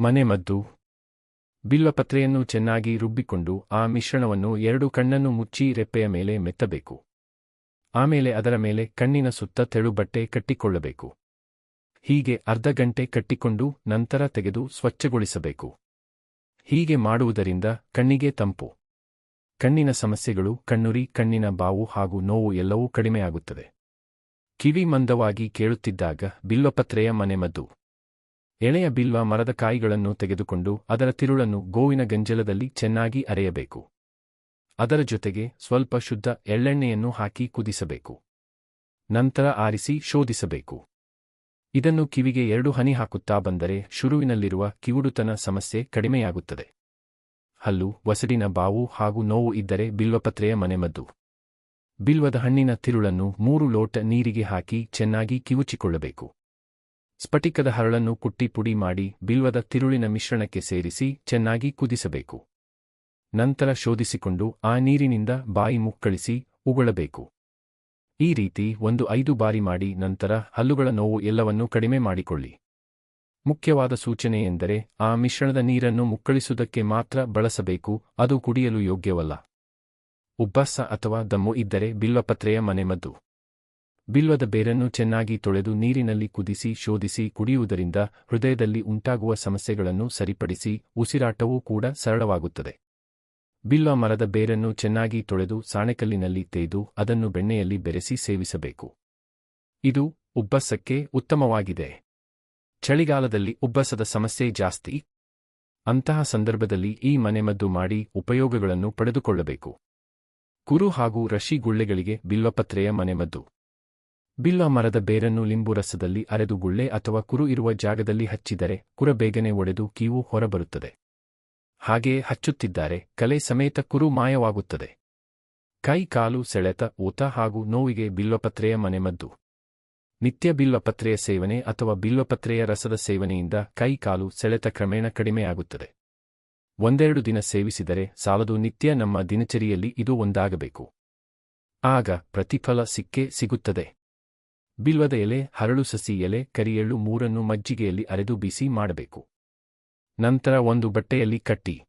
ಮನೆಮದ್ದು ಬಿಲ್ವಪತ್ರೆಯನ್ನು ಚೆನ್ನಾಗಿ ರುಬ್ಬಿಕೊಂಡು ಆ ಮಿಶ್ರಣವನ್ನು ಎರಡು ಕಣ್ಣನ್ನು ಮುಚ್ಚಿ ರೆಪ್ಪೆಯ ಮೇಲೆ ಮೆತ್ತಬೇಕು. ಆಮೇಲೆ ಅದರ ಮೇಲೆ ಕಣ್ಣಿನ ಸುತ್ತ ತೆಳು ಬಟ್ಟೆ ಕಟ್ಟಿಕೊಳ್ಳಬೇಕು. ಹೀಗೆ ಅರ್ಧ ಗಂಟೆ ಕಟ್ಟಿಕೊಂಡು ನಂತರ ತೆಗೆದು ಸ್ವಚ್ಛಗೊಳಿಸಬೇಕು. ಹೀಗೆ ಮಾಡುವುದರಿಂದ ಕಣ್ಣಿಗೆ ತಂಪು. ಕಣ್ಣಿನ ಸಮಸ್ಯೆಗಳು, ಕಣ್ಣುರಿ, ಕಣ್ಣಿನ ಬಾವು ಹಾಗೂ ನೋವು ಎಲ್ಲವೂ ಕಡಿಮೆಯಾಗುತ್ತದೆ. ಕಿವಿ ಮಂದವಾಗಿ ಕೇಳುತ್ತಿದ್ದಾಗ ಬಿಲ್ವಪತ್ರೆಯ ಮನೆಮದ್ದು ಎಳೆಯ ಬಿಲ್ವ ಮರದ ಕಾಯಿಗಳನ್ನು ತೆಗೆದುಕೊಂಡು ಅದರ ತಿರುಳನ್ನು ಗೋವಿನ ಗಂಜಲದಲ್ಲಿ ಚೆನ್ನಾಗಿ ಅರೆಯಬೇಕು. ಅದರ ಜೊತೆಗೆ ಸ್ವಲ್ಪ ಶುದ್ಧ ಎಳ್ಳೆಣ್ಣೆಯನ್ನು ಹಾಕಿ ಕುದಿಸಬೇಕು. ನಂತರ ಆರಿಸಿ ಶೋಧಿಸಬೇಕು. ಇದನ್ನು ಕಿವಿಗೆ ಎರಡು ಹನಿ ಹಾಕುತ್ತಾ ಬಂದರೆ ಶುರುವಿನಲ್ಲಿರುವ ಕಿವುಡುತನ ಸಮಸ್ಯೆ ಕಡಿಮೆಯಾಗುತ್ತದೆ. ಹಲ್ಲು, ವಸಡಿನ ಬಾವು ಹಾಗೂ ನೋವು ಇದ್ದರೆ ಬಿಲ್ವಪತ್ರೆಯ ಮನೆಮದ್ದು. ಬಿಲ್ವದ ಹಣ್ಣಿನ ತಿರುಳನ್ನು ಮೂರು ಲೋಟ ನೀರಿಗೆ ಹಾಕಿ ಚೆನ್ನಾಗಿ ಕಿವುಚಿಕೊಳ್ಳಬೇಕು. ಸ್ಫಟಿಕದ ಹರಳನ್ನು ಕುಟ್ಟಿ ಪುಡಿ ಮಾಡಿ ಬಿಲ್ವದ ತಿರುಳಿನ ಮಿಶ್ರಣಕ್ಕೆ ಸೇರಿಸಿ ಚೆನ್ನಾಗಿ ಕುದಿಸಬೇಕು. ನಂತರ ಶೋಧಿಸಿಕೊಂಡು ಆ ನೀರಿನಿಂದ ಬಾಯಿ ಮುಕ್ಕಳಿಸಿ ಉಗುಳಬೇಕು. ಈ ರೀತಿ ಒಂದು ಐದು ಬಾರಿ ಮಾಡಿ ನಂತರ ಹಲ್ಲುಗಳ ನೋವು ಎಲ್ಲವನ್ನೂ ಕಡಿಮೆ ಮಾಡಿಕೊಳ್ಳಿ. ಮುಖ್ಯವಾದ ಸೂಚನೆ ಎಂದರೆ ಆ ಮಿಶ್ರಣದ ನೀರನ್ನು ಮುಕ್ಕಳಿಸುವುದಕ್ಕೆ ಮಾತ್ರ ಬಳಸಬೇಕು, ಅದು ಕುಡಿಯಲು ಯೋಗ್ಯವಲ್ಲ. ಉಬ್ಬಸ ಅಥವಾ ದಮ್ಮು ಇದ್ದರೆ ಬಿಲ್ವಪತ್ರೆಯ ಮನೆಮದ್ದು. ಬಿಲ್ವದ ಬೇರನ್ನು ಚೆನ್ನಾಗಿ ತೊಳೆದು ನೀರಿನಲ್ಲಿ ಕುದಿಸಿ ಶೋಧಿಸಿ ಕುಡಿಯುವುದರಿಂದ ಹೃದಯದಲ್ಲಿ ಉಂಟಾಗುವ ಸಮಸ್ಯೆಗಳನ್ನು ಸರಿಪಡಿಸಿ ಉಸಿರಾಟವೂ ಕೂಡ ಸರಳವಾಗುತ್ತದೆ. ಬಿಲ್ವ ಮರದ ಬೇರನ್ನು ಚೆನ್ನಾಗಿ ತೊಳೆದು ಸಾಣೆಕಲ್ಲಿನಲ್ಲಿ ತೇದು ಅದನ್ನು ಬೆಣ್ಣೆಯಲ್ಲಿ ಬೆರೆಸಿ ಸೇವಿಸಬೇಕು. ಇದು ಉಬ್ಬಸಕ್ಕೆ ಉತ್ತಮವಾಗಿದೆ. ಚಳಿಗಾಲದಲ್ಲಿ ಉಬ್ಬಸದ ಸಮಸ್ಯೆ ಜಾಸ್ತಿ. ಅಂತಹ ಸಂದರ್ಭದಲ್ಲಿ ಈ ಮನೆಮದ್ದು ಮಾಡಿ ಉಪಯೋಗಗಳನ್ನು ಪಡೆದುಕೊಳ್ಳಬೇಕು. ಕುರು ಹಾಗೂ ರಶಿ ಗುಳ್ಳೆಗಳಿಗೆ ಬಿಲ್ವಪತ್ರೆಯ ಮನೆಮದ್ದು. ಬಿಲ್ವ ಮರದ ಬೇರನ್ನು ಲಿಂಬು ರಸದಲ್ಲಿ ಅರೆದು ಗುಳ್ಳೆ ಅಥವಾ ಕುರು ಇರುವ ಜಾಗದಲ್ಲಿ ಹಚ್ಚಿದರೆ ಕುರ ಬೇಗನೆ ಒಡೆದು ಕೀವು ಹೊರಬರುತ್ತದೆ. ಹಾಗೆಯೇ ಹಚ್ಚುತ್ತಿದ್ದಾರೆ, ಕಲೆ ಸಮೇತ ಕುರು ಮಾಯವಾಗುತ್ತದೆ. ಕೈ, ಕಾಲು, ಸೆಳೆತ, ಊತ ಹಾಗೂ ನೋವಿಗೆ ಬಿಲ್ವಪತ್ರೆಯ ಮನೆಮದ್ದು. ನಿತ್ಯ ಬಿಲ್ವಪತ್ರೆಯ ಸೇವನೆ ಅಥವಾ ಬಿಲ್ವಪತ್ರೆಯ ರಸದ ಸೇವನೆಯಿಂದ ಕೈ, ಕಾಲು, ಸೆಳೆತ ಕ್ರಮೇಣ ಕಡಿಮೆಯಾಗುತ್ತದೆ ಒಂದೆರಡು ದಿನ ಸೇವಿಸಿದರೆ ಸಾಲದು ನಿತ್ಯ ನಮ್ಮ ದಿನಚರಿಯಲ್ಲಿ ಇದು ಒಂದಾಗಬೇಕು. ಆಗ ಪ್ರತಿಫಲ ಸಿಕ್ಕೇ ಸಿಗುತ್ತದೆ. ಬಿಲ್ವದ ಎಲೆ, ಹರಳು ಸಸಿ ಎಲೆ ಕರಿಯೆಳ್ಳು ಮೂರನ್ನು ಮಜ್ಜಿಗೆಯಲ್ಲಿ ಅರೆದು ಬಿಸಿ ಮಾಡಬೇಕು. ನಂತರ ಒಂದು ಬಟ್ಟೆಯಲ್ಲಿ ಕಟ್ಟಿ.